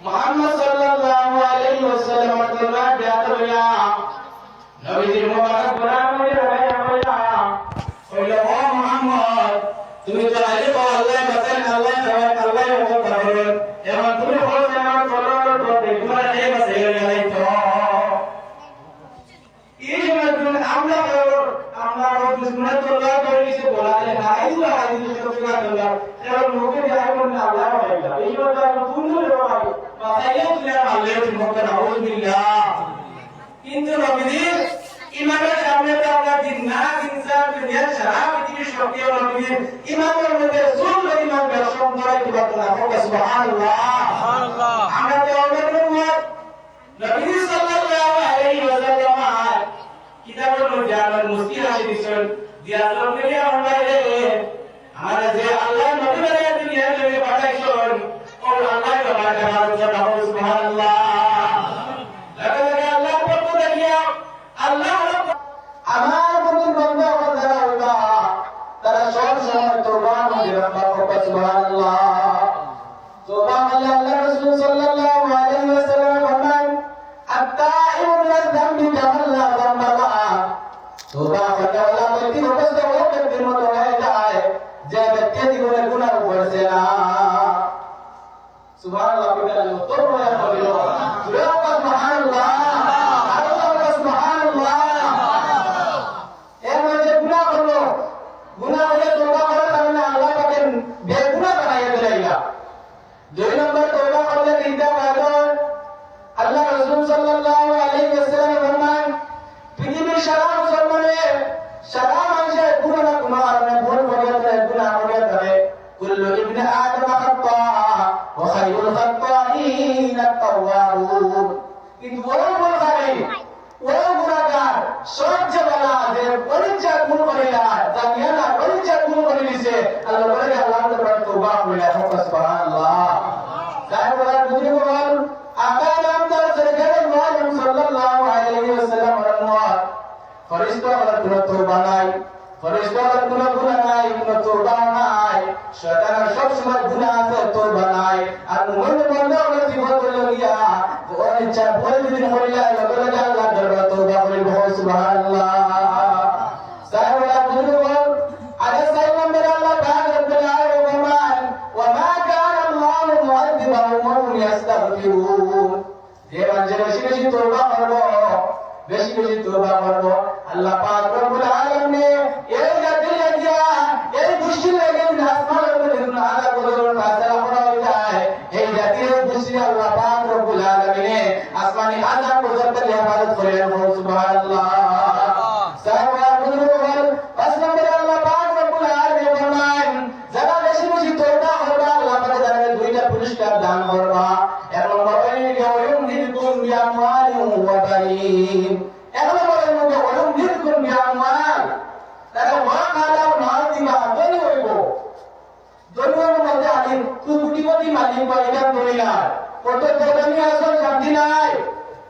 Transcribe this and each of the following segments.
মুহাম্মদ সাল্লাল্লাহু আলাইহি ওয়াসাল্লাম তোমরা ব্যাত হইয়া নবীজির মুবারক গোলাম হইয়া হইয়া হইল ও মুহাম্মদ তুমি তো তো আল্লাহ বাতেন আল্লাহ খাবার আল্লাহ মত তুমি বলো যে আমার কলর তো দেখবা এই বাসে গেলাই তো এই সময় তুমি আমরা আমরা দুশ্মনের তোলা করে কিছু বলা যায় না এই তো আদি তো তোলা তোলা এবার লোকে যায় বলে আল্লাহ হইলা এই কথা তুমি বলে ভাই মাথায় তুলে আল্লাহ তুমি মত নাউজুবিল্লাহ কিন্তু নবীজির ইমামের সামনে তো আমরা জিন্নাত ইনসান দুনিয়ার সারা পৃথিবীর সক্রিয় নবীজির ইমামের মধ্যে জুল ইমাম বেরসম ধরাই দিবা না সুবহানাল্লাহ। সুবহানাল্লাহ। আমরা তো অনেক উম্মত নবী সাল্লাল্লাহু আলাইহি ওয়াসাল্লাম কিতাবের মধ্যে আমার মুস্তি হাসি দিছেন দিয়া লোকের আমরা রে আমরা যে আল্লাহ নবী বানায় জন্য সুবহানাল্লাহ। ভুল করে দিছে। আল্লাহ বলে, আল্লাহ তাআলা তওবা করে সুবহানাল্লাহ। সাহেব বলা, বুঝে বল আকা নাম তার সরকারে মুহাম্মদ সাল্লাল্লাহু আলাইহি ওয়াসাল্লাম বলেন ফরিস্তা বলা, কোন হইলা দান করবা। এক নম্বর ওয়াইলিকা ওয়ায়ুমদিদকুম বিআমওয়ালিন ওয়া বানিন এক নম্বরের মধ্যে ওয়ায়ুমদিদকুম বিআমওয়াল তারা ওয়া কালাও না দিবা ধনী হইব। ধনীর মধ্যে আনি কোটিপতি মালিক বা এটা ধরে কত দোকানি আসল নাই?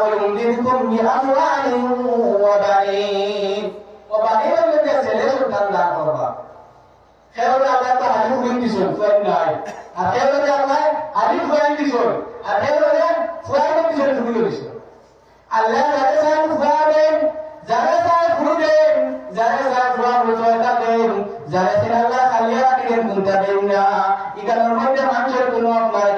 বেশি ইস্তেগফার করলে আল্লাহ পাকে দিদা করবা তোমার দোলন মধ্যে বরকত দান করবা আর ওই মন্দিরকুম বিআমওয়ালিন ওয়া বানিন ও বানিনের মধ্যে ছেলে সন্তান দান করবা খেয়াল আল্লাহ যারা চায় ফুয়া যারা চায় ফুরু যারা চায় ফুয়া ফুয়া দেন যারা চায় আল্লাহ খালিয়া রাখেন কোনটা দেন না এখানের মধ্যে মানুষের কোনো আপনার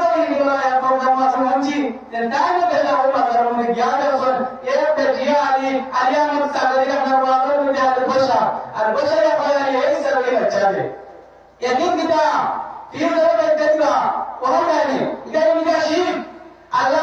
kada ni bala ya ban da masu hanci da dana da da umma da mun ya da son ya da jiya ali ali ya mun sa da kan wa da da albasha albasha ya fara ya yi sarri da chabe ya din gida fi da da wa hada ni idan ni gashi Allah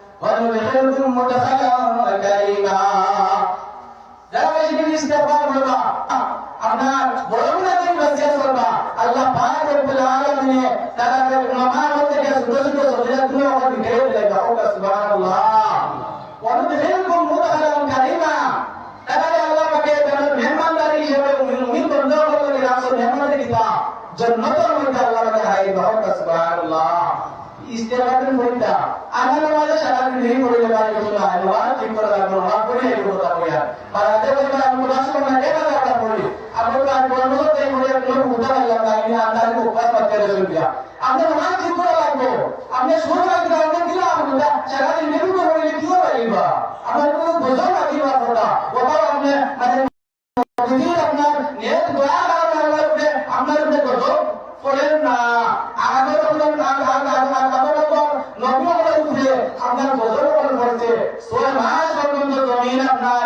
وندخلكم مدخلا كريما যারা বেশি বেশি ইস্তেগফার করবা আপনার বড় গুনাহের নসিহত করবা আল্লাহ পাক রব্বুল আলামিন তারা নামাজ থেকে ছোট ছোট সজিদা তুমি আমার ভিতরে লেখা ও সুবহানাল্লাহ ইস্তেগফারের মধ্যে আমার নামাজে সারা দিন নেই পড়ে যাবে আর কিছু না নমাজ ঠিক করে রাখব নমাজ পড়ে এই কথা বলি আর আতে বলবে আমি রাসূল না এটা কথা পড়ি আপনি তো আর বলব যে পড়ে কোনো উঠা আল্লাহ না আমি আন্দাজ কো উপাস করতে রাসূল দিয়া আপনি নমাজ ঠিক করে রাখব আপনি শুরু রাখতে আপনি দিলা আপনি সারা দিন নেই পড়ে কি হবে আমার কোনো বোঝা না দিবা কথা ওটা আপনি মানে যদি আপনার নেট দয়া করার আল্লাহ উপরে আপনার উপরে কত পড়েন না আমাদের উপরে আমাদের উপর নবীদের উপরে আপনার বছর উপর পড়ছে ছয় মাস পর্যন্ত জমিন আপনার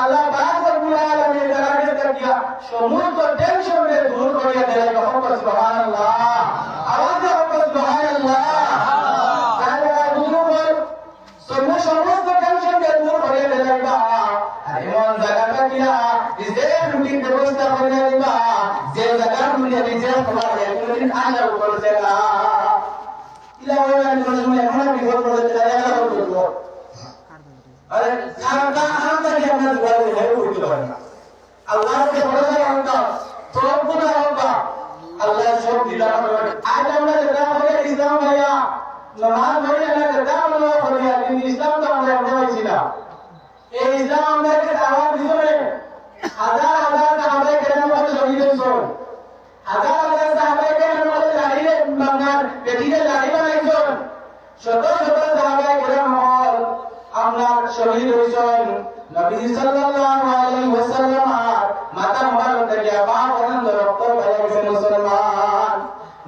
আল্লাহ পাক রব্বুল আলামিন তাআলাকে তাকিয়া সমস্ত আল্লাহকে বলে দেয় সব গুণা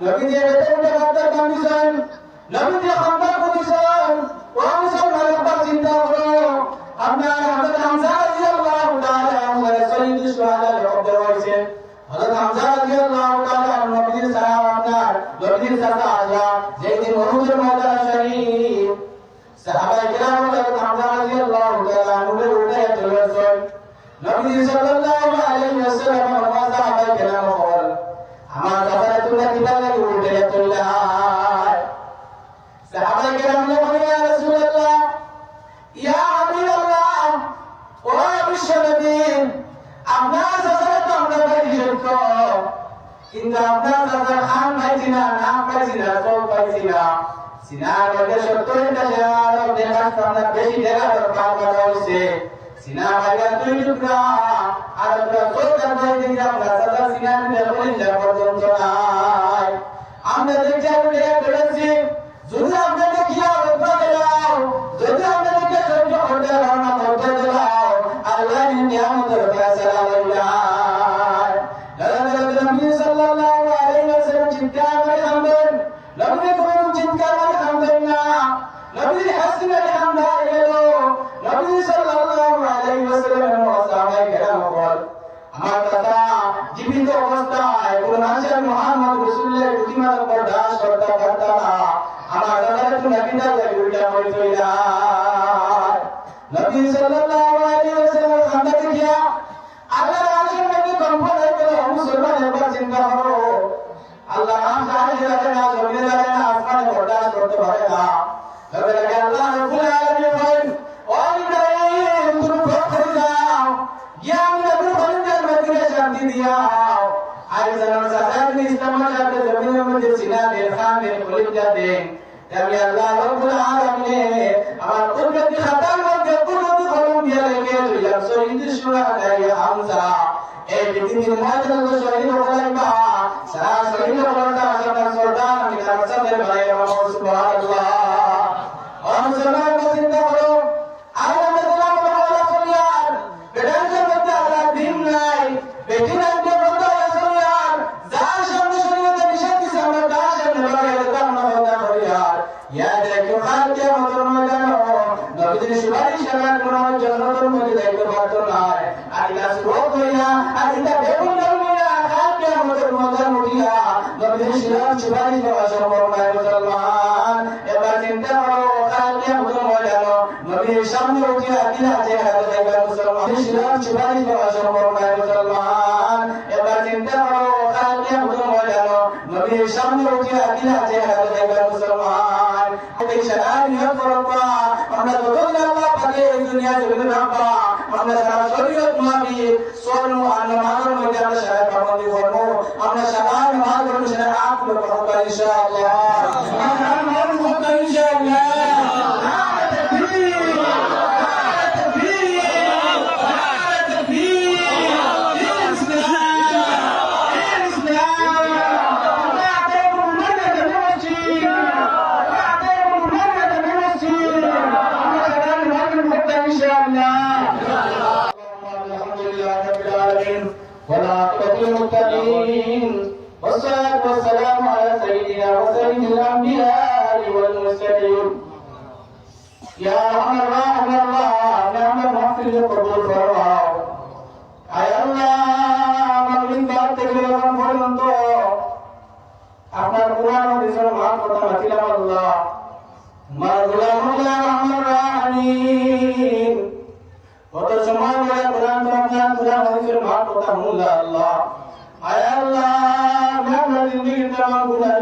নবীদের এতটা হাজার কমিশন নবীদের হাজার কমিশন কমিশন মালাবার চিন্তা করো। আপনার হযরত হামজা রাদিয়াল্লাহু তাআলা আনহু সাইয়্যিদুল শুহাদা রব্বে হয়েছে। হযরত হামজা রাদিয়াল্লাহু তাআলা যেদিন কিন্তু আমরা তাদের খান পাইছি না না পাইছি না চল পাইছি না। সিনার মধ্যে সত্তর টাকার দেখা আমরা বেশি দেখা দরকার করা হয়েছে। সিনা ভাইয়া দুই টুকরা, আর আমরা চোখের ভাই দিকে আমরা সাদা সিনার মধ্যে পর্যন্ত নাই। আমরা দেখছি আমরা নবী সাল্লাল্লাহু এই পৃথিবীর মধ্যে শরীর বলে সারা وقضينا أنت تكون المنى حتى مدر مدر مديها ومن الشلال شبالي وأجر مرمى الأنبياء والمرسلين. يا الله الله نعم المغفر قبول فرعون আয় আল্লাহ আমার বিন্দার থেকে এখন পর্যন্ত আপনার কোরআন দেশের ভাগ কথা রাখিলাম আল্লাহ। কত সময় ধরে কোরআন রমজান কোরআন হাদিসের ভাগ কথা হুল্লা আল্লাহ। আয় আল্লাহ আমার জিন্দগিতে আমার গুনাহ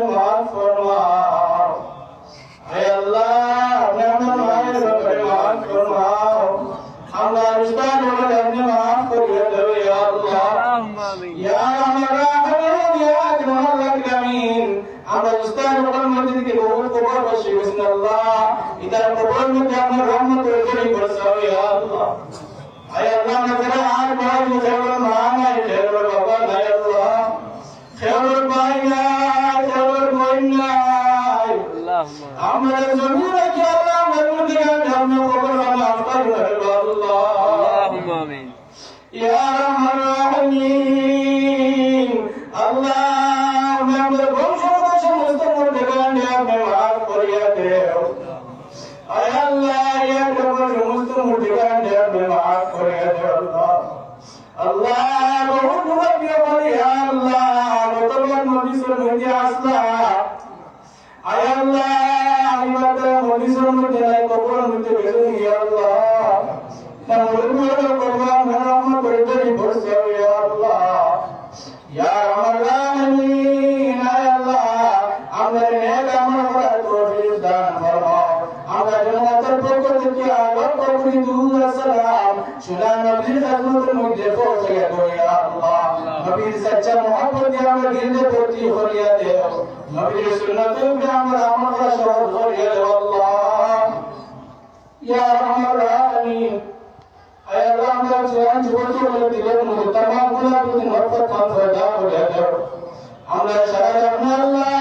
اللهم قبل ما نقبل الله اللهم امين يا رب না গুনাহ প্রতি করিয়া আমরা সারা জানি আল্লাহ।